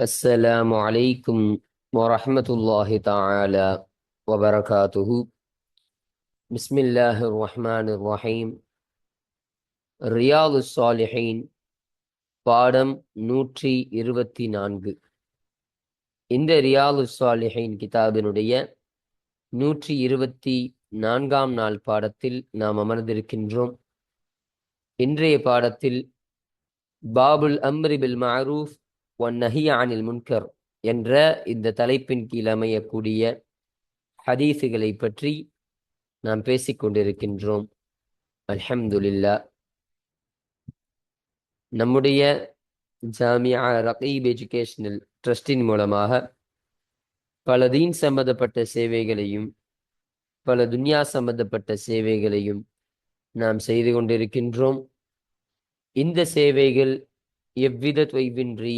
السلام عليكم ورحمة الله تعالى وبركاته بسم الله الرحمن الرحيم ரியாது சாலிஹீன் பாடம் நூற்றி இருபத்தி நான்கு இந்த ரியாது சாலிஹீன் கிதாபினுடைய நூற்றி இருபத்தி நான்காம் நாள் பாடத்தில் நாம் அமர்ந்திருக்கின்றோம் இன்றைய பாடத்தில் பாபுல் அம்ரி பில் மஅரூஃப் ஒன் நஹி அனில் முன்கர் என்ற இந்த தலைப்பின் கீழ் அமையக்கூடிய ஹதீஸுகளை பற்றி நாம் பேசிக்கொண்டிருக்கின்றோம் அல்ஹம்துலில்லா. நம்முடைய ஜாமியா ரகீப் எஜுகேஷனல் ட்ரஸ்டின் மூலமாக பல தீன் சம்பந்தப்பட்ட சேவைகளையும் பல துன்யா சம்பந்தப்பட்ட சேவைகளையும் நாம் செய்து கொண்டிருக்கின்றோம். இந்த சேவைகள் எவ்வித தொய்வின்றி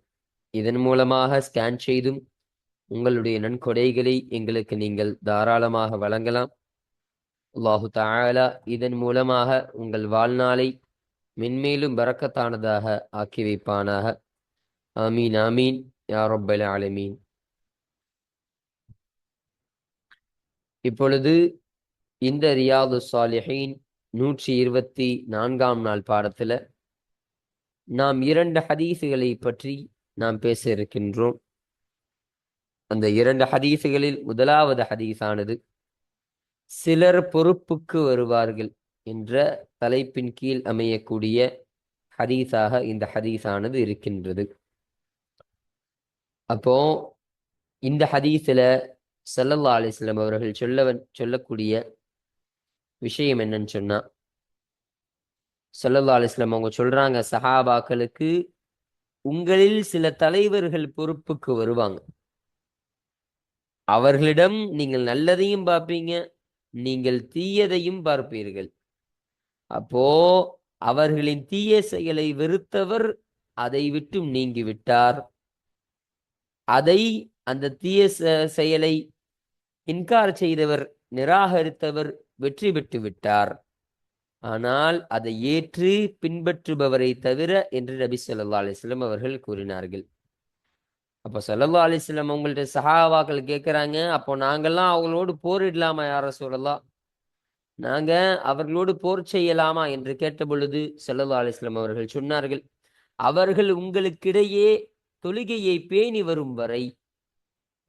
இதன் மூலமாக ஸ்கேன் செய்தும் உங்களுடைய நன்கொடைகளை எங்களுக்கு நீங்கள் தாராளமாக வழங்கலாம். அல்லாஹு தாலா இதன் மூலமாக உங்கள் வாழ்நாளை மென்மேலும் பறக்கத்தானதாக ஆக்கி வைப்பானாக. ஆமீன் ஆமீன். யா ஆலமீன். இப்பொழுது இந்த ரியாது சாலிஹீன் நூற்றி இருபத்தி நான்காம் நாள் பாடத்துல நாம் இரண்டு ஹதீஸுகளை பற்றி நாம் பேச இருக்கின்றோம். அந்த இரண்டு ஹதீஸுகளில் முதலாவது ஹதீஸானது சிலர் பொறுப்புக்கு வருவார்கள் என்ற தலைப்பின் கீழ் அமையக்கூடிய ஹதீஸாக இந்த ஹதீஸானது இருக்கின்றது. அப்போ இந்த ஹதீஸில் சல்லல்லா அலிஸ்லாம் அவர்கள் சொல்லவன் சொல்லக்கூடிய விஷயம் என்னன்னு சொன்னா சல்லல்லா அலிஸ்லாம் அவங்க சொல்றாங்க சஹாபாக்களுக்கு உங்களில் சில தலைவர்கள் பொறுப்புக்கு வருவாங்க. அவர்களிடம் நீங்கள் நல்லதையும் பார்ப்பீங்க நீங்கள் தீயதையும் பார்ப்பீர்கள். அப்போ அவர்களின் தீய செயலை வெறுத்தவர் அதை விட்டும் நீங்கி விட்டார் அதை அந்த தீய செயலை இன்கார் செய்தவர் நிராகரித்தவர் வெற்றி பெற்று விட்டார். ஆனால் அதை ஏற்று பின்பற்றுபவரை தவிர என்று நபி சொல்லா அலிஸ்லம் அவர்கள் கூறினார்கள். அப்போ சொல்லல்லா அலிஸ்லம் அவங்கள்ட்ட சஹாவாக்கள் கேட்குறாங்க அப்போ நாங்கள்லாம் அவங்களோடு போரிடலாமா யார சொல்லலாம் நாங்க அவர்களோடு போர் செய்யலாமா என்று கேட்ட பொழுது சொல்லல்லா அலிஸ்லம் அவர்கள் சொன்னார்கள் அவர்கள் உங்களுக்கிடையே தொழுகையை பேணி வரும் வரை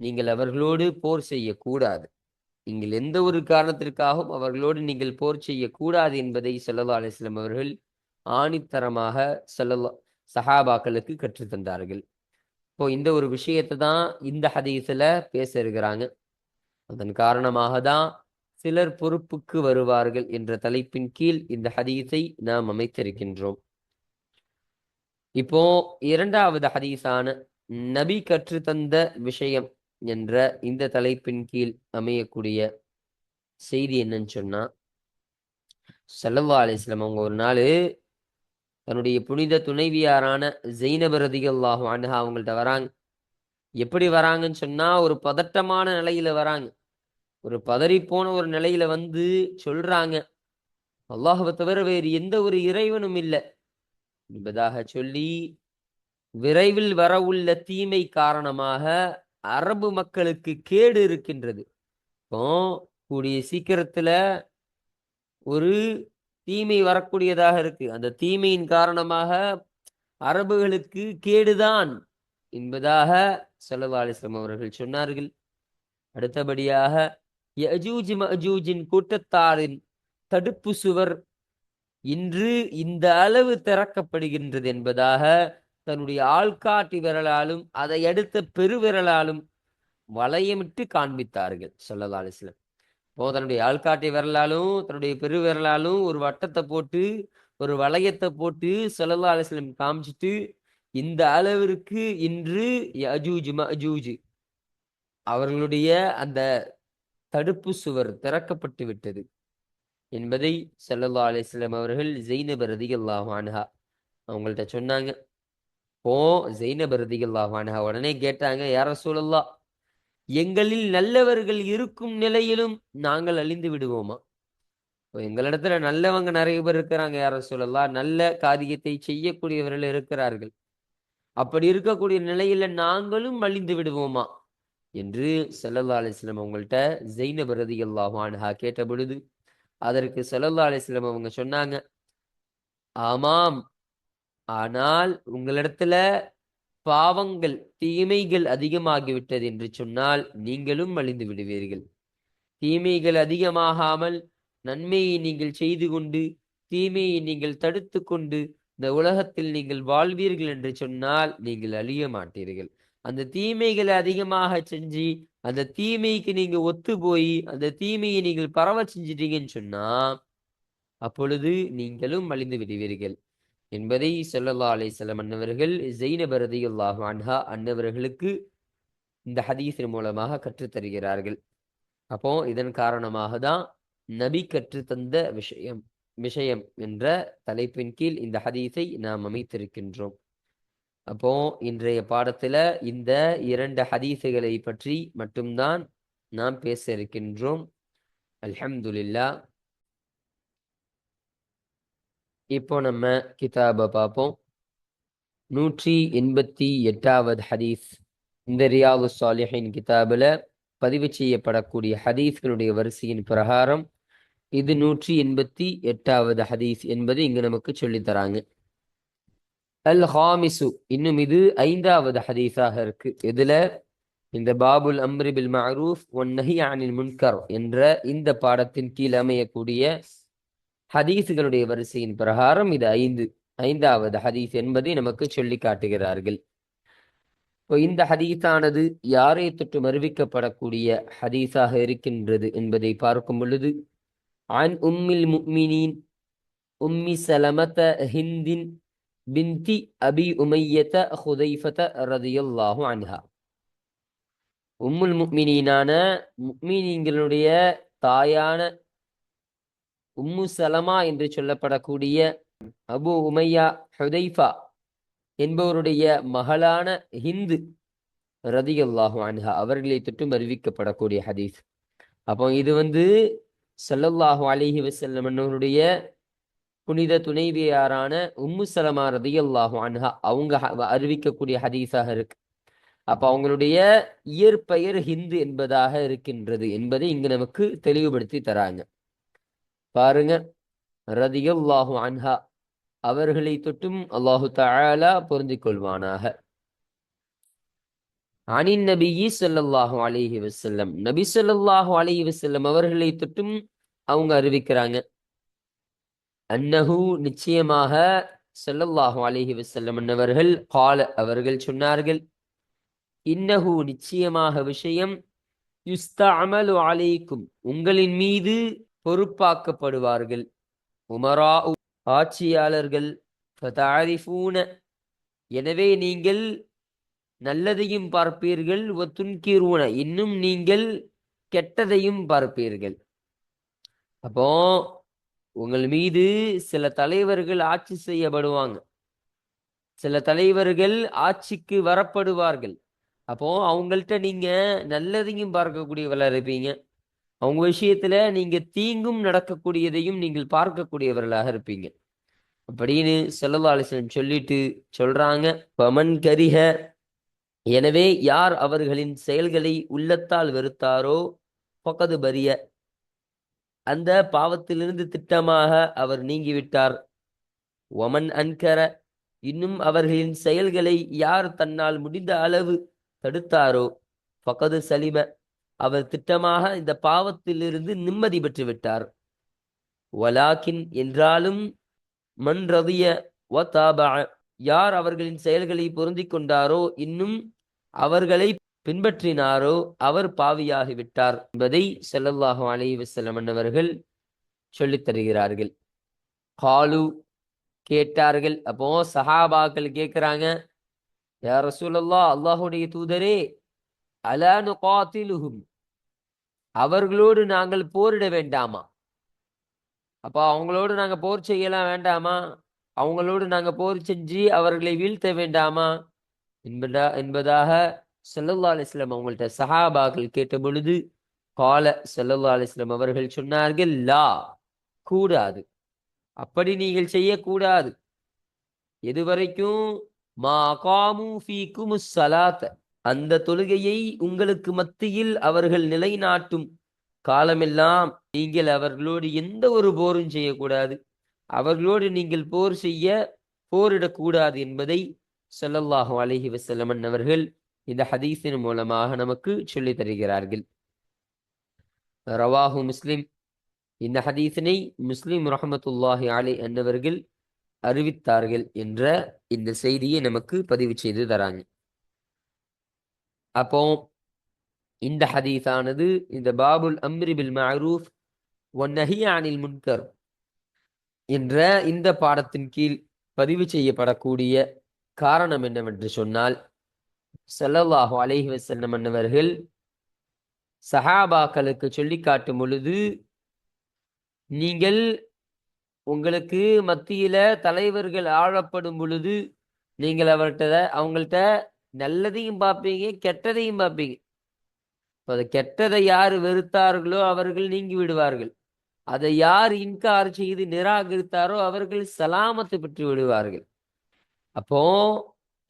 நீங்கள் அவர்களோடு போர் செய்யக்கூடாது. நீங்கள் எந்த ஒரு காரணத்திற்காகவும் அவர்களோடு நீங்கள் போர் செய்யக்கூடாது என்பதை சல்லா அலிஸ்லாம் அவர்கள் ஆணித்தரமாக சல்லல்லா சஹாபாக்களுக்கு கற்றுத்தந்தார்கள் இப்போ இந்த ஒரு விஷயத்தை தான் இந்த ஹதீஸில் பேச இருக்கிறாங்க. அதன் காரணமாக தான் சிலர் பொறுப்புக்கு வருவார்கள் என்ற தலைப்பின் கீழ் இந்த ஹதீஸை நாம் அமைத்திருக்கின்றோம். இப்போ இரண்டாவது ஹதீஸான நபி கற்றுத்தந்த விஷயம் என்ற இந்த தலைப்பின் கீழ் அமையக்கூடிய செய்தி என்னன்னு சொன்னா சல்லல்லா அலிஸ்லாம் அவங்க ஒரு நாள் தன்னுடைய புனித துணைவியாரான ஜெயினபரதிகல்லாஹு அனுகா அவங்கள்ட்ட வராங்க. எப்படி வராங்கன்னு சொன்னா ஒரு பதட்டமான நிலையில வராங்க. ஒரு பதறி போன ஒரு நிலையில வந்து சொல்றாங்க. அல்லாஹுவை தவிர வேறு எந்த ஒரு இறைவனும் இல்லை. என்பதாக சொல்லி விரைவில் வரவுள்ள தீமை காரணமாக அரபு மக்களுக்கு கேடு இருக்கின்றது. இப்போ கூடிய சீக்கிரத்துல ஒரு தீமை வரக்கூடியதாக இருக்கு. அந்த தீமையின் காரணமாக அரபுகளுக்கு கேடுதான் என்பதாக செலவாலிஸ்லம் அவர்கள் சொன்னார்கள். அடுத்தபடியாக யஜூஜ் மஜூஜின் கூட்டத்தாரின் தடுப்பு சுவர் இன்று இந்த அளவு திறக்கப்படுகின்றது என்பதாக தன்னுடைய ஆள்காட்டி விரலாலும் அதை அடுத்த பெருவிரலாலும் வளையமிட்டு காண்பித்தார்கள் சொல்லலா அலிஸ்லம் இப்போ தன்னுடைய ஆள்காட்டி விரலாலும் தன்னுடைய பெருவிரலாலும் ஒரு வட்டத்தை போட்டு ஒரு வளையத்தை போட்டு சொல்லல்லா அலிஸ்லம் காமிச்சிட்டு இந்த அளவிற்கு இன்று யஜூஜ் மஜூஜ் அவர்களுடைய அந்த தடுப்பு சுவர் திறக்கப்பட்டு விட்டது. என்பதை செல்லல்லா அலிஸ்லாம் அவர்கள் ஜெயினபரதி அல்லாஹ் அவங்கள்ட்ட சொன்னாங்க. ஓ ஜெய்னப் ரதியல்லாஹு உடனே கேட்டாங்க யார சூழல்லா எங்களில் நல்லவர்கள் இருக்கும் நிலையிலும் நாங்கள் அழிந்து விடுவோமா? இப்போ எங்களிடத்துல நல்லவங்க நிறைய பேர் இருக்கிறாங்க யார சொல்லலாம் நல்ல காரியத்தை செய்யக்கூடியவர்கள் இருக்கிறார்கள். அப்படி இருக்கக்கூடிய நிலையில நாங்களும் அழிந்து விடுவோமா? என்று செல்லல்லா அலிஸ்லம் அவங்கள்ட்ட ஜெய்னப் ரதியல்லாஹு அன்ஹா கேட்ட பொழுது அதற்கு செல்லல்லா அலிஸ்லம் அவங்க சொன்னாங்க ஆமாம் ஆனால் உங்களிடத்துல பாவங்கள் தீமைகள் அதிகமாகிவிட்டது என்று சொன்னால் நீங்களும் அழிந்து விடுவீர்கள். தீமைகள் அதிகமாகாமல் நன்மையை நீங்கள் செய்து கொண்டு தீமையை நீங்கள் தடுத்து கொண்டு இந்த உலகத்தில் நீங்கள் வாழ்வீர்கள் என்று சொன்னால் நீங்கள் அழிய மாட்டீர்கள். அந்த தீமைகளை அதிகமாக செஞ்சு அந்த தீமைக்கு நீங்க ஒத்து போய் அந்த தீமையை நீங்கள் பரவ செஞ்சிட்டீங்கன்னு சொன்னா அப்பொழுது நீங்களும் அழிந்து விடுவீர்கள். என்பதை சொல்லல்லா அலிசல்லம் அன்னவர்கள் ஜெய்னப் ரதியல்லாஹு அன்ஹா அன்னவர்களுக்கு இந்த ஹதீஸின் மூலமாக கற்றுத்தருகிறார்கள் அப்போ இதன் காரணமாக தான் நபி கற்றுத்தந்த விஷயம் விஷயம் என்ற தலைப்பின் கீழ் இந்த ஹதீஸை நாம் அமைத்திருக்கின்றோம். அப்போ இன்றைய பாடத்துல இந்த இரண்டு ஹதீஸுகளை பற்றி மட்டும்தான் நாம் பேச இருக்கின்றோம். அல்ஹம்துலில்லாஹ். இப்போ நம்ம கிதாபை பார்ப்போம். நூற்றி எண்பத்தி எட்டாவது ஹதீஸ். இந்த ரியாது சாலிஹின் கிதாபில் பதிவு செய்யப்படக்கூடிய ஹதீஸ்களுடைய வரிசையின் பிரகாரம் இது நூற்றி எண்பத்தி எட்டாவது ஹதீஸ் என்பது இங்கு நமக்கு சொல்லித்தராங்க அல் ஹாமிசு இன்னும் இது ஐந்தாவது ஹதீஸாக இருக்கு. இதுல இந்த பாபுல் அம்ரிபில் மஹரூஃப் ஒன் நஹி அனில் முன்கர் என்ற இந்த பாடத்தின் கீழ் அமையக்கூடிய ஹதீஸுகளுடைய வரிசையின் பிரகாரம் இது ஐந்து ஐந்தாவது ஹதீஸ் என்பதை நமக்கு சொல்லி காட்டுகிறார்கள் இப்போ இந்த ஹதீஸானது யாரை தொட்டு மறுவிக்கப்படக்கூடிய ஹதீஸாக இருக்கின்றது என்பதை பார்க்கும் பொழுது عن أم المؤمنين أم سلمة هند بنت أبي أمية خذيفة رضي الله عنها உம்முல் முக்மினீனான முக்மினீன்களுடைய தாயான உம்மு சலமா என்று சொல்லப்படக்கூடிய அபு உமையா ஹுதைஃபா என்பவருடைய மகளான ஹிந்து ரதியுல்லாஹு அன்ஹா அவர்களை தொட்டும் அறிவிக்கப்படக்கூடிய ஹதீஸ். அப்போ இது வந்து சல்லல்லாஹு அலிஹி வசல்லம் என்னவருடைய புனித துணைவியாரான உம்மு சலமா ரதியுல்லாஹு அன்ஹா அவங்க அறிவிக்கக்கூடிய ஹதீஸாக இருக்கு. அப்ப அவங்களுடைய இயற்பெயர் ஹிந்து என்பதாக இருக்கின்றது என்பதை இங்கு நமக்கு தெளிவுபடுத்தி தராங்க. பாருங்க. ரதியுல்லாஹு அன்ஹா. அவர்களை தொட்டும் அல்லாஹு தாலா பொருந்திக் கொள்வானாக அனின் நபியி ஸல்லல்லாஹு அலிஹி வசல்லம் நபி ஸல்லல்லாஹு அலிஹி வசல்லம் அவர்களை தொட்டும் அவங்க அறிவிக்கிறாங்க. அன்னஹு நிச்சயமாக சொல்லல்லாஹு அலிஹி வசல்லம் அன்னவர்கள் கால அவர்கள் சொன்னார்கள். இன்னஹு நிச்சயமாக விஷயம் யுஸ்தஅமலு அலைக்கும். உங்களின் மீது பொறுப்பாக்கப்படுவார்கள். உமரா ஆட்சியாளர்கள் எனவே நீங்கள் நல்லதையும் பார்ப்பீர்கள் ஒத்துன்கீரூன இன்னும் நீங்கள் கெட்டதையும் பார்ப்பீர்கள். அப்போ உங்கள் மீது சில தலைவர்கள் ஆட்சி செய்யப்படுவாங்க. சில தலைவர்கள் ஆட்சிக்கு வரப்படுவார்கள். அப்போ அவங்கள்ட்ட நீங்க நல்லதையும் பார்க்கக்கூடியவர்களா இருப்பீங்க. அவங்க விஷயத்துல நீங்க தீங்கும் நடக்கக்கூடியதையும் நீங்கள் பார்க்கக்கூடியவர்களாக இருப்பீங்க. அப்படின்னு செல்லவாலிசன் சொல்லிட்டு சொல்றாங்க. பமன் கரிக எனவே யார் அவர்களின் செயல்களை உள்ளத்தால் வெறுத்தாரோ பக்கது பரிய அந்த பாவத்திலிருந்து திட்டமாக அவர் நீங்கிவிட்டார். ஒமன் அன்கர இன்னும் அவர்களின் செயல்களை யார் தன்னால் முடிந்த அளவு தடுத்தாரோ பக்கது சலிம அவர் திட்டமாக இந்த பாவத்திலிருந்து நிம்மதி பெற்று விட்டார். வலாக்கின் என்றாலும் மன் ரதிய வதாபா யார் அவர்களின் செயல்களை பொருந்திக் கொண்டாரோ இன்னும் அவர்களை பின்பற்றினாரோ அவர் பாவியாகிவிட்டார் என்பதை செல்லல்லாஹு அலைஹி வஸல்லம் அன்னவர்கள் சொல்லித் தருகிறார்கள். காலு கேட்டார்கள். அப்போ சஹாபாக்கள் கேட்கிறாங்க யார் ரசூலல்லா அல்லாஹுடைய தூதரே அலானு காத்திலுகும் அவர்களோடு நாங்கள் போரிட வேண்டாமா? அப்போ அவங்களோடு நாங்கள் போர் செய்யலாம் வேண்டாமா? அவங்களோடு நாங்கள் போர் செஞ்சு அவர்களை வீழ்த்த வேண்டாமா? என்பதா என்பதாக சல்லல்லா அலிஸ்லாம் அவங்கள்ட்ட சஹாபாக்கள் கேட்ட பொழுது கால சல்லல்லா அலிஸ்லாம் அவர்கள் சொன்னார்கள் லா கூடாது. அப்படி நீங்கள் செய்யக்கூடாது. எதுவரைக்கும் மா காமு ஃபீக்கும் சலாத்த. அந்த தொழுகையை உங்களுக்கு மத்தியில் அவர்கள் நிலைநாட்டும் காலமெல்லாம் நீங்கள் அவர்களோடு எந்த ஒரு போரும் செய்யக்கூடாது. அவர்களோடு நீங்கள் போர் செய்ய போரிடக்கூடாது என்பதை சொல்லல்லாஹு அலஹி வசல்லமன் அவர்கள் இந்த ஹதீஸின் மூலமாக நமக்கு சொல்லித் தருகிறார்கள். ரவாஹு முஸ்லிம். இந்த ஹதீஸினை முஸ்லிம் ரஹமத்துல்லாஹி அலி அன்னவர்கள் அறிவித்தார்கள் என்ற இந்த செய்தியை நமக்கு பதிவு செய்து தராங்க. அப்போ இந்த ஹதீஸானது இந்த பாபுல் அம்ரி பில் ஒன் ஒன்னஹி அனில் முன்கர் என்ற இந்த பாடத்தின் கீழ் பதிவு செய்யப்படக்கூடிய காரணம் என்னவென்று சொன்னால் ஸல்லல்லாஹு அலைஹி வசல்லம் அன்னவர்கள் சஹாபாக்களுக்கு சொல்லி காட்டும் பொழுது நீங்கள் உங்களுக்கு மத்தியில தலைவர்கள் ஆழப்படும் பொழுது நீங்கள் அவர்கிட்ட அவங்கள்ட்ட நல்லதையும் பார்ப்பீங்க கெட்டதையும் பார்ப்பீங்க. இப்போ அதை கெட்டதை யார் வெறுத்தார்களோ அவர்கள் நீங்கி விடுவார்கள். அதை யார் இன்கார் செய்து நிராகரித்தாரோ அவர்கள் சலாமத்து பெற்று விடுவார்கள். அப்போ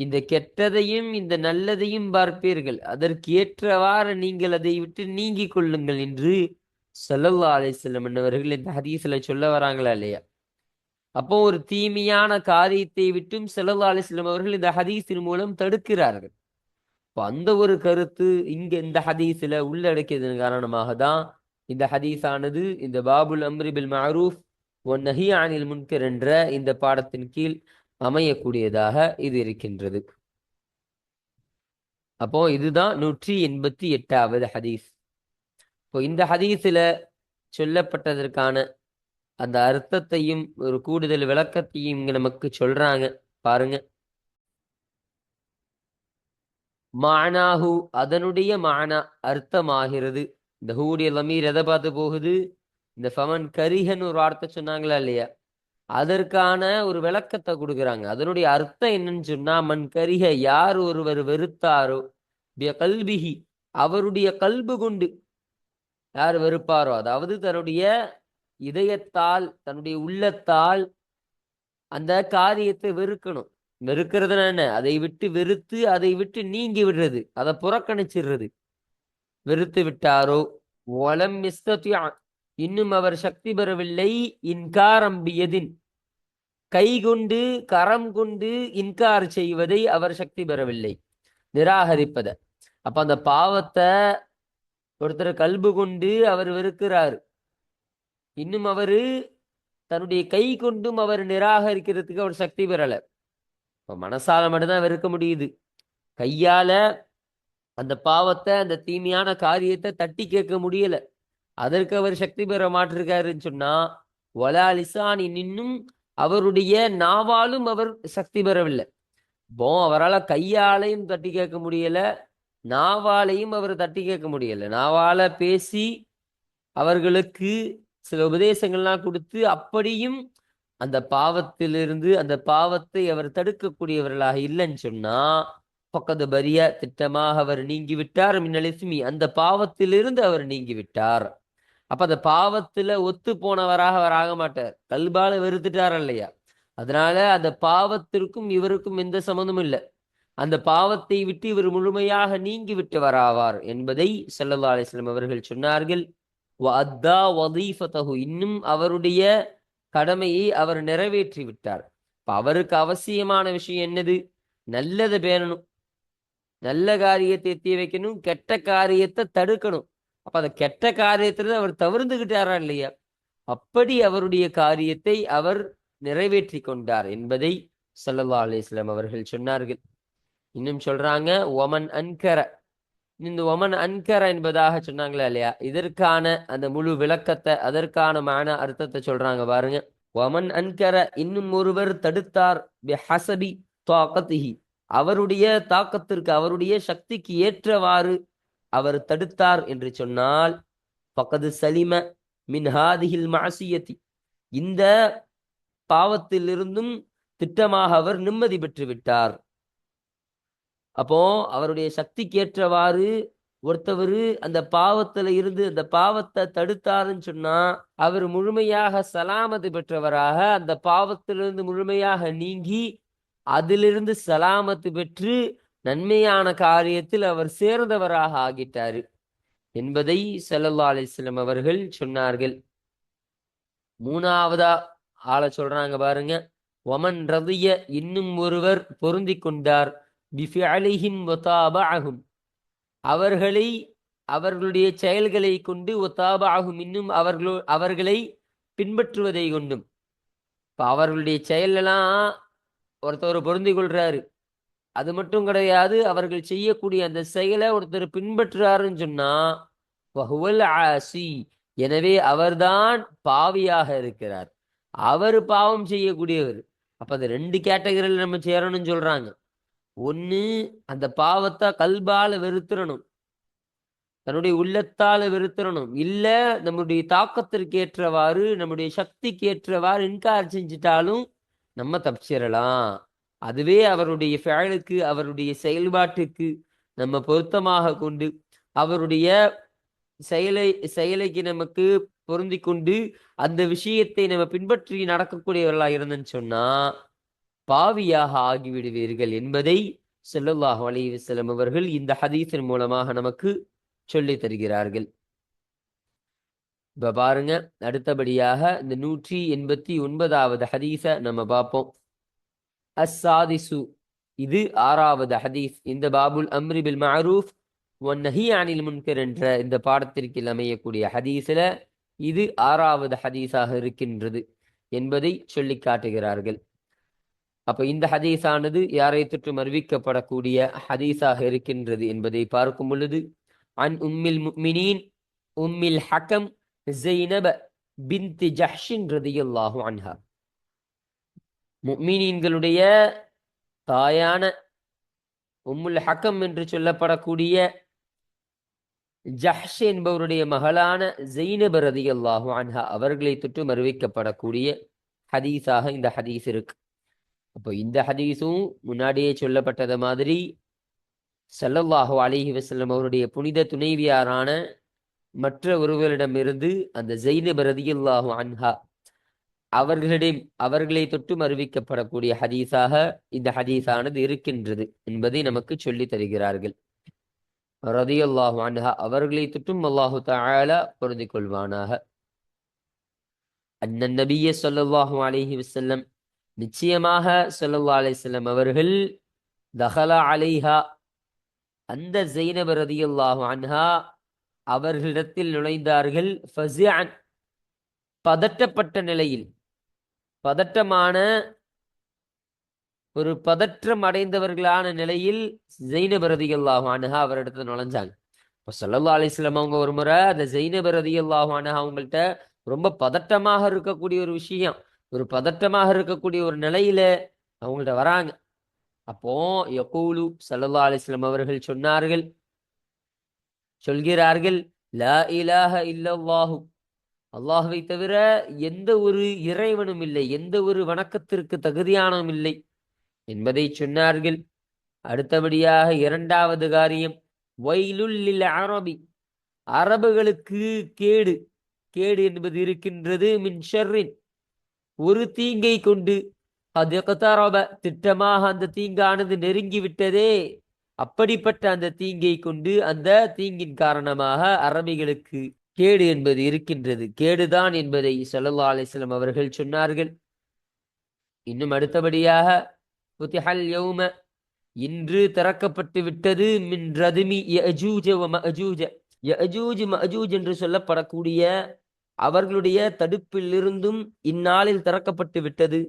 இந்த கெட்டதையும் இந்த நல்லதையும் பார்ப்பீர்கள். அதற்கு ஏற்றவாறு நீங்கள் அதை விட்டு நீங்கிக் கொள்ளுங்கள் என்று சல்லல்லா அலிஸ்லம் என்னவர்கள் இந்த ஹதீஸ்ல சொல்ல வராங்களா இல்லையா? அப்போ ஒரு தீமையான காரியத்தை விட்டும் சல்லல்லா அலிஸ்லம் அவர்கள் இந்த ஹதீஸின் மூலம் தடுக்கிறார்கள். இப்போ அந்த ஒரு கருத்து இங்க இந்த ஹதீஸில் உள்ளடக்கியதன் காரணமாக தான் இந்த ஹதீஸானது இந்த பாபுல் அம்ரிபில் மஹரூஃப் ஒன் நஹி அனில் முன்கர் என்ற இந்த பாடத்தின் கீழ் அமையக்கூடியதாக இது இருக்கின்றது. அப்போ இதுதான் நூற்றி எண்பத்தி எட்டாவது ஹதீஸ். இப்போ இந்த ஹதீஸில் சொல்லப்பட்டதற்கான அந்த அர்த்தத்தையும் ஒரு கூடுதல் விளக்கத்தையும் இங்க நமக்கு சொல்றாங்க. பாருங்க. மானாஹு அதனுடைய மானா அர்த்தமாகிறது. இந்த ஹூடைய லமீர் எதை பார்த்து போகுது? இந்த ஃபமன் கரிகன் ஒரு வார்த்தை சொன்னாங்களா இல்லையா? அதற்கான ஒரு விளக்கத்தை கொடுக்குறாங்க. அதனுடைய அர்த்தம் என்னன்னு சொன்னா மண் கரிக யார் ஒருவர் வெறுத்தாரோ கல்பிஹி அவருடைய கல்பு கொண்டு யார் வெறுப்பாரோ அதாவது தன்னுடைய இதயத்தால் தன்னுடைய உள்ளத்தால் அந்த காரியத்தை வெறுக்கணும். வெறுக்கிறதுனா என்ன? அதை விட்டு வெறுத்து அதை விட்டு நீங்கி விடுறது. அதை புறக்கணிச்சிடுறது. வெறுத்து விட்டாரோ? ஒலம் இன்னும் அவர் சக்தி பெறவில்லை. இன்காரம் பியதின். கை கொண்டு கரம் கொண்டு இன்கார் செய்வதை அவர் சக்தி பெறவில்லை. நிராகரிப்பதை. அப்ப அந்த பாவத்தை ஒருத்தர் கல்பு கொண்டு அவர் வெறுக்கிறார். இன்னும் அவரு தன்னுடைய கை கொண்டும் அவர் நிராகரிக்கிறதுக்கு அவர் சக்தி பெறலை. இப்போ மனசால மட்டும்தான் வெறுக்க முடியுது. கையால அந்த பாவத்தை அந்த தீமையான காரியத்தை தட்டி கேட்க முடியல. அதற்கு அவர் சக்தி பெற மாட்டிருக்காருன்னு சொன்னா ஒலா லிசானி இன்னும் அவருடைய நாவாலும் அவர் சக்தி பெறவில்லை. போ அவரால் கையாலையும் தட்டி கேட்க முடியல நாவாலையும் அவர் தட்டி கேட்க முடியல. நாவால பேசி அவர்களுக்கு சில உபதேசங்கள்லாம் கொடுத்து அப்படியும் அந்த பாவத்திலிருந்து அந்த பாவத்தை அவர் தடுக்கக்கூடியவர்களாக இல்லைன்னு சொன்னா பக்கத்து பரிய திட்டமாக அவர் நீங்கி விட்டார் மின்னலிசுமி அந்த பாவத்திலிருந்து அவர் நீங்கி விட்டார் அப்ப அந்த பாவத்துல ஒத்து போனவராக அவர் ஆக மாட்டார். கல்பால வெறுத்துட்டார் இல்லையா? அதனால அந்த பாவத்திற்கும் இவருக்கும் எந்த சம்மந்தமும் இல்லை. அந்த பாவத்தை விட்டு இவர் முழுமையாக நீங்கி விட்டவராவார் என்பதை செல்லல்லா அலிஸ்லாம் அவர்கள் சொன்னார்கள். அத்தா வதீஃபத்தகு இன்னும் அவருடைய கடமையை அவர் நிறைவேற்றி விட்டார். இப்ப அவருக்கு அவசியமான விஷயம் என்னது? நல்லதை பேணணும். நல்ல காரியத்தை எத்தி வைக்கணும். கெட்ட காரியத்தை தடுக்கணும். அப்ப அந்த கெட்ட காரியத்துல அவர் தவிர்ந்துகிட்டாரா இல்லையா? அப்படி அவருடைய காரியத்தை அவர் நிறைவேற்றி கொண்டார் என்பதை சல்லல்லா அலிஸ்லாம் அவர்கள் சொன்னார்கள். இன்னும் சொல்றாங்க ஒமன் அன்கர. இந்த ஒமன் அன்கர என்பதாக சொன்னாங்களா இல்லையா? இதற்கான அந்த முழு விளக்கத்தை அதற்கான மான அர்த்தத்தை சொல்றாங்க பாருங்க. ஒமன் அன்கர இன்னும் ஒருவர் தடுத்தார் ஹசபி தாக்கத்திஹி. அவருடைய தாக்கத்திற்கு அவருடைய சக்திக்கு ஏற்றவாறு அவர் தடுத்தார் என்று சொன்னால் பக்கது சலிம மின்ஹாதிகில் மாசியத்தி. இந்த பாவத்திலிருந்தும் திட்டமாக அவர் நிம்மதி பெற்று விட்டார். அப்போ அவருடைய சக்திக்கு ஏற்றவாறு ஒருத்தவர் அந்த பாவத்துல இருந்து அந்த பாவத்தை தடுத்தாருன்னு சொன்னா அவர் முழுமையாக சலாமத்து பெற்றவராக அந்த பாவத்திலிருந்து முழுமையாக நீங்கி அதிலிருந்து சலாமத்து பெற்று நன்மையான காரியத்தில் அவர் சேர்ந்தவராக ஆகிட்டாரு என்பதை சல்லல்லா அலிஸ்லம் அவர்கள் சொன்னார்கள். மூணாவதா ஆள சொல்றாங்க பாருங்க. ஒமன் ரதிய இன்னும் ஒருவர் பொருந்தி கொண்டார். பிஃபிஅலிஹிம் வதாபஅஹும் அவர்களை அவர்களுடைய செயல்களை கொண்டு ஒத்தாபாகும் இன்னும் அவர்களோ அவர்களை பின்பற்றுவதை கொண்டும். இப்போ அவர்களுடைய செயலெல்லாம் ஒருத்தர் பொருந்தி கொள்கிறாரு அது மட்டும் கிடையாது அவர்கள் செய்யக்கூடிய அந்த செயலை ஒருத்தர் பின்பற்றுறாருன்னு சொன்னால் வஹுவல் ஆசி. எனவே அவர்தான் பாவியாக இருக்கிறார். அவர் பாவம் செய்யக்கூடியவர். அப்போ அந்த ரெண்டு கேட்டகரியில் நம்ம சேரணும்னு சொல்கிறாங்க ஒண்ணு அந்த பாவத்தை கல்பால வெறுத்துறணும். தன்னுடைய உள்ளத்தால வெறுத்துறணும். இல்ல நம்முடைய தாக்கத்திற்கு ஏற்றவாறு நம்முடைய சக்திக்கு ஏற்றவாறு இன்கார் செஞ்சிட்டாலும் நம்ம தப்பிச்சிடலாம் அதுவே அவருடைய ஃபேலுக்கு அவருடைய செயல்பாட்டுக்கு நம்ம பொருத்தமாக கொண்டு அவருடைய செயலை செயலைக்கு நமக்கு பொருந்தி கொண்டு அந்த விஷயத்தை நம்ம பின்பற்றி நடக்கக்கூடியவர்களாக இருந்தேன்னு சொன்னா பாவியாக ஆகிவிடுவீர்கள் என்பதை செல்லல்லாஹ் அலிவசலம் அவர்கள் இந்த ஹதீஸின் மூலமாக நமக்கு சொல்லி தருகிறார்கள். இப்ப பாருங்க அடுத்தபடியாக இந்த நூற்றி எண்பத்தி ஒன்பதாவது ஹதீஸ நம்ம பார்ப்போம். அஸ்ஸாதிசு இது ஆறாவது ஹதீஸ். இந்த பாபுல் அம்ரி பில் ஒன் நஹி அனில் முன்கர் என்ற இந்த பாடத்திற்கு அமையக்கூடிய ஹதீஸில் இது ஆறாவது ஹதீஸாக இருக்கின்றது என்பதை சொல்லி காட்டுகிறார்கள். அப்ப இந்த ஹதீஸானது யாரை தொற்றும் அறிவிக்கப்படக்கூடிய ஹதீஸாக இருக்கின்றது என்பதை பார்க்கும் பொழுது அன் உம்மில் முக்மினீன் உம்மில் ஹக்கம் ஜெய்னப பிந்தி ஜஹ்ஷின் ரதியல்லாஹு அன்ஹா. முக்மினீன்களுடைய தாயான உம்முல் ஹக்கம் என்று சொல்லப்படக்கூடிய ஜஹ்ஷ் என்பவருடைய மகளான ஜெயினப ரதியல்லாஹு அன்ஹா அவர்களை தொற்றும் அறிவிக்கப்படக்கூடிய ஹதீஸாக இந்த ஹதீஸ் இருக்கு. அப்போ இந்த ஹதீஸும் முன்னாடியே சொல்லப்பட்டது மாதிரி சல்லல்லாஹு அலிஹி வசல்லம் அவருடைய புனித துணைவியாரான மற்ற ஒருவரிடமிருந்து அந்த ஜெயினப் ரதியல்லாஹு அன்ஹா அவர்களிடம் அவர்களை தொட்டும் அறிவிக்கப்படக்கூடிய ஹதீஸாக இந்த ஹதீஸானது இருக்கின்றது என்பதை நமக்கு சொல்லி தருகிறார்கள். ரதியுல்லாஹு அன்ஹா அவர்களை தொட்டும் அல்லாஹு தஆலா பொருந்திக் கொள்வானாக. அண்ணன் நபிய ஸல்லல்லாஹு அலைஹி வஸல்லம் நிச்சயமாக சொல்லல்லா அலிஸ்லம் அவர்கள் தஹலா அலைஹா அந்த ஜெயினப் ரதியுல்லாஹு அன்ஹா அவர்களிடத்தில் நுழைந்தார்கள். ஃபசியான் பதட்டப்பட்ட நிலையில் பதட்டமான ஒரு பதற்றம் அடைந்தவர்களான நிலையில் ஜெயினப் ரதியுல்லாஹு அன்ஹா அவரிடத்துல நுழைஞ்சாங்க. இப்போ சொல்லல்லா அலைஹி அவங்க ஒரு முறை அந்த ஜெயினப் ரதியுல்லாஹு அன்ஹா அவங்கள்ட்ட ரொம்ப பதட்டமாக இருக்கக்கூடிய ஒரு விஷயம். ஒரு பதட்டமாக இருக்கக்கூடிய ஒரு நிலையில அவங்கள்ட்ட வராங்க. அப்போ யகூலு சல்லா அலைஹி அவர்கள் சொன்னார்கள் சொல்கிறார்கள் லா இலாஹ இல்லல்லாஹு. அல்லாஹ்வை தவிர எந்த ஒரு இறைவனும் இல்லை எந்த ஒரு வணக்கத்திற்கு தகுதியானவும் இல்லை என்பதை சொன்னார்கள். அடுத்தபடியாக இரண்டாவது காரியம் வைலுல் அரபி. அரபுகளுக்கு கேடு கேடு என்பது இருக்கின்றது மின் ஷர்ரின். ஒரு தீங்கை கொண்டு. அது எகத்தாரப திட்டமாக அந்த தீங்கானது நெருங்கி விட்டதே. அப்படிப்பட்ட அந்த தீங்கை கொண்டு அந்த தீங்கின் காரணமாக அரபிகளுக்கு கேடு என்பது இருக்கின்றது. கேடுதான் என்பதை சல்லா அலைஹி அவர்கள் சொன்னார்கள். இன்னும் அடுத்தபடியாக புத்திஹல் யௌம இன்று திறக்கப்பட்டு விட்டது மின் ரதுமி யஜூஜ வ யஜூஜ் மஅஜூஜ் என்று சொல்லப்படக்கூடிய அவர்களுடைய தடுப்பிலிருந்தும் இந்நாளில் திறக்கப்பட்டு விட்டது.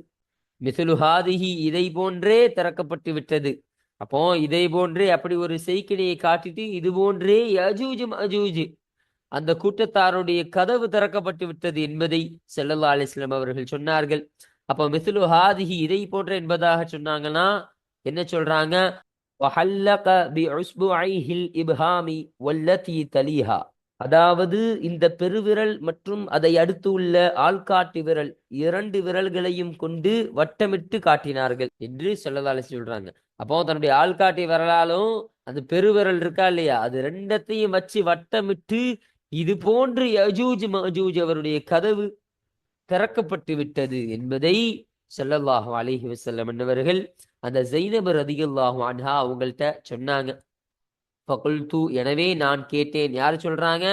மிசுலுஹாதிஹி இதை போன்றே திறக்கப்பட்டு விட்டது. அப்போ இதை போன்றே அப்படி ஒரு செய்கிடையை காட்டிட்டு இது போன்றே அஜூஜு அஜூஜு அந்த கூட்டத்தாருடைய கதவு திறக்கப்பட்டு விட்டது என்பதை செல்லல்லா அலிஸ்லாம் அவர்கள் சொன்னார்கள். அப்போ மிசுலு ஹாதிஹி இதை போன்ற என்பதாக சொன்னாங்கன்னா என்ன சொல்றாங்க? இப்ஹாமி வல்லத்தி தலிஹா. அதாவது இந்த பெருவிரல் மற்றும் அதை அடுத்து உள்ள ஆள்காட்டி விரல் இரண்டு விரல்களையும் கொண்டு வட்டமிட்டு காட்டினார்கள் என்று சொல்லதால சொல்றாங்க. அப்போ தன்னுடைய ஆள்காட்டி விரலாலும் அந்த பெருவிரல் இருக்கா இல்லையா? அது ரெண்டத்தையும் வச்சு வட்டமிட்டு இது போன்று யஜூஜ் மஜூஜ் அவருடைய கதவு திறக்கப்பட்டு விட்டது என்பதை ஸல்லல்லாஹு அலிஹி வசல்லம் என்பவர்கள் அந்த ஜைனப் ரதியல்லாஹு அன்ஹா அவங்கள்ட்ட சொன்னாங்க. ஃபகுல்து எனவே நான் கேட்டேன். யார் சொல்றாங்க?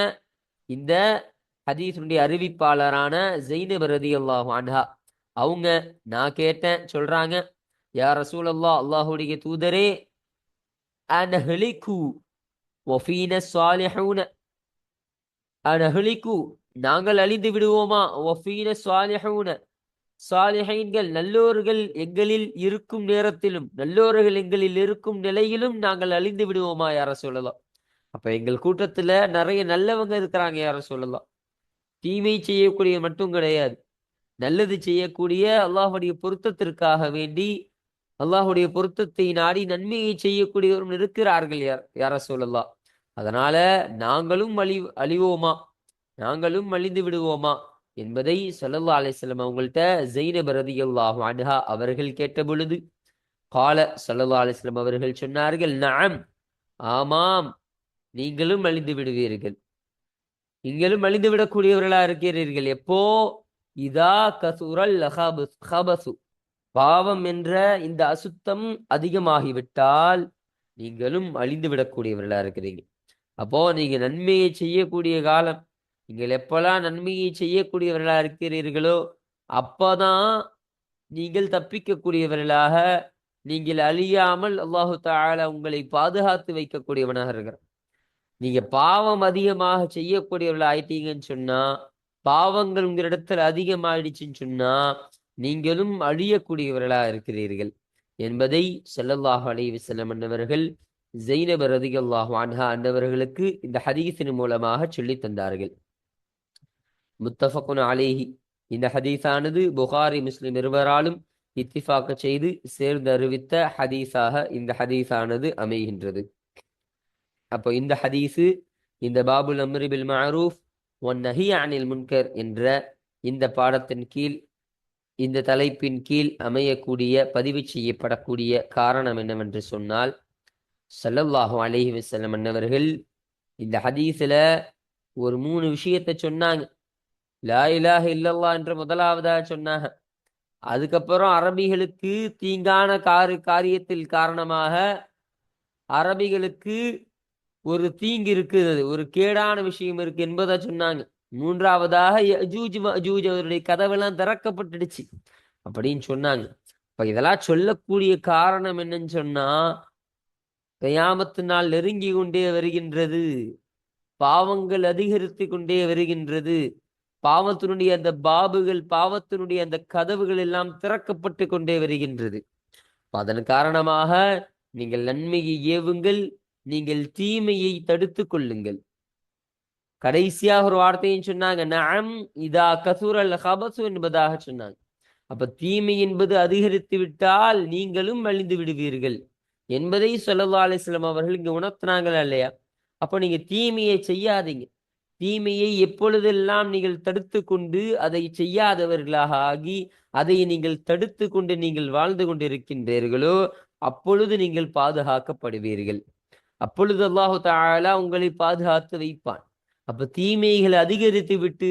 இந்த ஹதீஸுடைய அறிவிப்பாளரான ஜைனப் ரதியல்லாஹு அன்ஹா. அவங்க நான் கேட்டேன். சொல்றாங்க ரசூல் அல்லா அல்லாஹுடைய தூதரே அனஹ்லிகு ஒஃபீன ஸாலிஹூன. அனஹ்லிகு நாங்கள் அழிந்து விடுவோமா? ஒஃபீன ஸாலிஹூன. சாலிஹைன்கள் நல்லோர்கள் எங்களில் இருக்கும் நேரத்திலும் நல்லோர்கள் எங்களில் இருக்கும் நிலையிலும் நாங்கள் அழிந்து விடுவோமா யார சொல்லலாம் அப்ப எங்கள் கூட்டத்துல நிறைய நல்லவங்க இருக்கிறாங்க யார சொல்லலாம் தீமை செய்யக்கூடிய மட்டும் கிடையாது. நல்லது செய்யக்கூடிய அல்லாஹுடைய பொருத்தத்திற்காக வேண்டி அல்லாஹுடைய பொருத்தத்தை நாடி நன்மையை செய்யக்கூடியவரும் இருக்கிறார்கள் யார் யார சொல்லலாம் அதனால நாங்களும் அழி அழிவோமா? நாங்களும் அழிந்து விடுவோமா? என்பதை சல்லல்லா அலிஸ்லாம் அவங்கள்ட்ட ஜெயினப் ரதியல்லாஹு அன்ஹா அவர்கள் கேட்ட பொழுது கால சல்லல்லா அலிஸ்லாம் அவர்கள் சொன்னார்கள் நாம் ஆமாம் நீங்களும் அழிந்து விடுவீர்கள். நீங்களும் அழிந்து விடக்கூடியவர்களா இருக்கிறீர்கள். எப்போ? இதா கசூரல் ஹபசு. பாவம் என்ற இந்த அசுத்தம் அதிகமாகிவிட்டால் நீங்களும் அழிந்து விடக்கூடியவர்களா இருக்கிறீங்க அப்போ நீங்க நன்மையை செய்யக்கூடிய காலம் நீங்கள் எப்பெல்லாம் நன்மையை செய்யக்கூடியவர்களாக இருக்கிறீர்களோ அப்போதான் நீங்கள் தப்பிக்கக்கூடியவர்களாக நீங்கள் அழியாமல் அல்லாஹு தாலா உங்களை பாதுகாத்து வைக்கக்கூடியவனாக இருக்கிறார் நீங்க பாவம் அதிகமாக செய்யக்கூடியவர்கள் ஆயிட்டீங்கன்னு சொன்னா பாவங்கள் உங்க இடத்துல அதிகமாயிடுச்சுன்னு சொன்னா நீங்களும் அழியக்கூடியவர்களா இருக்கிறீர்கள். என்பதை ஸல்லல்லாஹு அலைஹி வஸல்லம் அன்னவர்கள் ஜெயினப் அதிகல்லாஹ் அன்ஹா அன்னவர்களுக்கு இந்த ஹதீஸின் மூலமாக சொல்லித் தந்தார்கள். முத்தஃபகுன் அலேஹி. இந்த ஹதீஸானது புகாரி முஸ்லிம் இருவராலும் இத்திஃபாக்க செய்து சேர்ந்து அறிவித்த ஹதீஸாக இந்த ஹதீஸானது அமைகின்றது. அப்போ இந்த ஹதீஸு இந்த பாபுல் அம்ரிபில் பில் ஒன் நஹி அனில் முன்கர் என்ற இந்த பாடத்தின் கீழ் இந்த தலைப்பின் கீழ் அமையக்கூடிய பதிவு செய்யப்படக்கூடிய காரணம் என்னவென்று சொன்னால் சல்லல்லாஹு அலைஹி வஸல்லம் அன்னவர்கள் இந்த ஹதீஸில் ஒரு மூணு விஷயத்தை சொன்னாங்க. லா இலாஹ இல்லல்லா என்று முதலாவதா சொன்னாங்க. அதுக்கப்புறம் அரபிகளுக்கு தீங்கான காரு காரியத்தில் காரணமாக அரபிகளுக்கு ஒரு தீங்கு இருக்குது ஒரு கேடான விஷயம் இருக்கு என்பதை சொன்னாங்க. மூன்றாவதாக யஜூஜ் மஜூஜ் அவருடைய கதவெல்லாம் திறக்கப்பட்டுடுச்சு அப்படின்னு சொன்னாங்க. இப்ப இதெல்லாம் சொல்லக்கூடிய காரணம் என்னன்னு சொன்னா கயாமத்து நாள் நெருங்கி கொண்டே வருகின்றது பாவங்கள் அதிகரித்து கொண்டே வருகின்றது பாவத்தினுடைய அந்த பாபுகள் பாவத்தினுடைய அந்த கதவுகள் எல்லாம் திறக்கப்பட்டு கொண்டே வருகின்றது. அதன் காரணமாக நீங்கள் நன்மையை ஏவுங்கள் நீங்கள் தீமையை தடுத்து கொள்ளுங்கள். கடைசியாக ஒரு வார்த்தையும் சொன்னாங்க நஅம் இதா கசூரல் ஹபசு என்பதாக சொன்னாங்க. அப்ப தீமை என்பது அதிகரித்து விட்டால் நீங்களும் அழிந்து விடுவீர்கள். என்பதை சொல்லல்லா அலிஸ்லாம் அவர்கள் இங்க உணர்த்தினாங்களா இல்லையா? அப்போ நீங்க தீமையை செய்யாதீங்க. தீமையை எப்பொழுதெல்லாம் நீங்கள் தடுத்து கொண்டு அதை செய்யாதவர்களாக ஆகி அதை நீங்கள் தடுத்து கொண்டு நீங்கள் வாழ்ந்து கொண்டிருக்கின்றீர்களோ அப்பொழுது நீங்கள் பாதுகாக்கப்படுவீர்கள். அப்பொழுது அல்லாஹு தாலா உங்களை பாதுகாத்து வைப்பான். அப்ப தீமைகளை அதிகரித்து விட்டு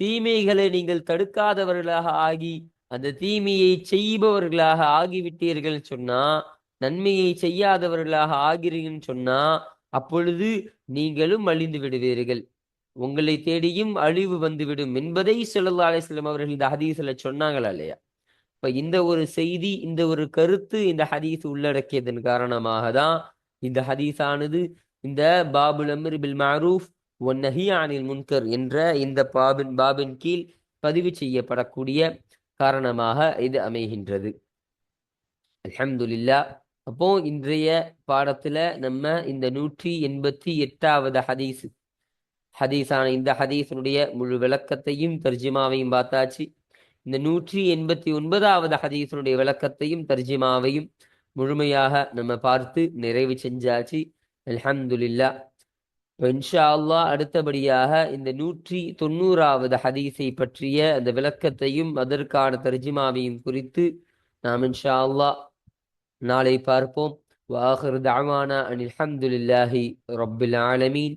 தீமைகளை நீங்கள் தடுக்காதவர்களாக ஆகி அந்த தீமையை செய்பவர்களாக ஆகிவிட்டீர்கள் சொன்னா நன்மையை செய்யாதவர்களாக ஆகிறீங்கன்னு சொன்னா அப்பொழுது நீங்களும் அழிந்து விடுவீர்கள். உங்களை தேடியும் அழிவு வந்துவிடும் என்பதை சொல்லல்லா அலிஸ்லம் அவர்கள் இந்த ஹதீஸில் சொன்னாங்களா இல்லையா? இப்ப இந்த ஒரு செய்தி இந்த ஒரு கருத்து இந்த ஹதீஸ் உள்ளடக்கியதன் காரணமாக தான் இந்த ஹதீஸானது இந்த பாபுல் அம்ர் பில் மாரூஃப் ஒன் நஹி அனில் முன்கர் என்ற இந்த பாபின் பாபின் கீழ் பதிவு செய்யப்படக்கூடிய காரணமாக இது அமைகின்றது. அலமதுல்லா அப்போ இன்றைய பாடத்துல நம்ம இந்த நூற்றி எண்பத்தி எட்டாவது ஹதீஸ் ஹதீஸான இந்த ஹதீஸினுடைய முழு விளக்கத்தையும் தர்ஜிமாவையும் பார்த்தாச்சு. இந்த நூற்றி எண்பத்தி ஒன்பதாவது ஹதீஸினுடைய விளக்கத்தையும் தர்ஜிமாவையும் முழுமையாக நம்ம பார்த்து நிறைவு செஞ்சாச்சு. அலமதுல்லா இன்ஷா அல்லா அடுத்தபடியாக இந்த நூற்றி தொண்ணூறாவது ஹதீஸை பற்றிய அந்த விளக்கத்தையும் அதற்கான தர்ஜிமாவையும் குறித்து நாம் இன்ஷா அல்லா நாளை பார்ப்போம். வாஹர் தாமானா அனில் அஹமதுல்லாஹி ஆலமீன்.